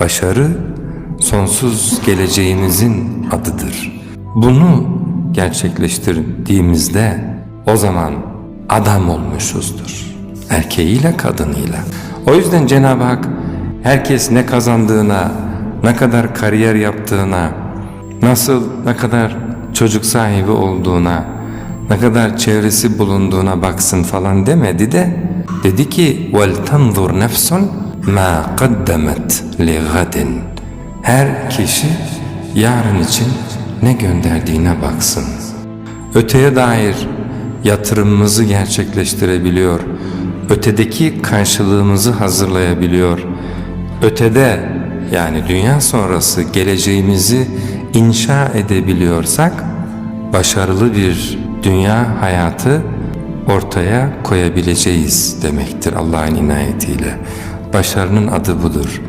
Başarı sonsuz geleceğimizin adıdır. Bunu gerçekleştirdiğimizde o zaman adam olmuşuzdur. Erkeğiyle kadınıyla. O yüzden Cenab-ı Hak herkes ne kazandığına, ne kadar kariyer yaptığına, nasıl ne kadar çocuk sahibi olduğuna, ne kadar çevresi bulunduğuna baksın falan demedi de dedi ki vel tanzur nefsun ma qaddemet li gadin. Her kişi yarın için ne gönderdiğine baksın. Öteye dair yatırımımızı gerçekleştirebiliyor. Ötedeki karşılığımızı hazırlayabiliyor. Ötede yani dünya sonrası geleceğimizi inşa edebiliyorsak başarılı bir dünya hayatı ortaya koyabileceğiz demektir Allah'ın inayetiyle. Başarının adı budur.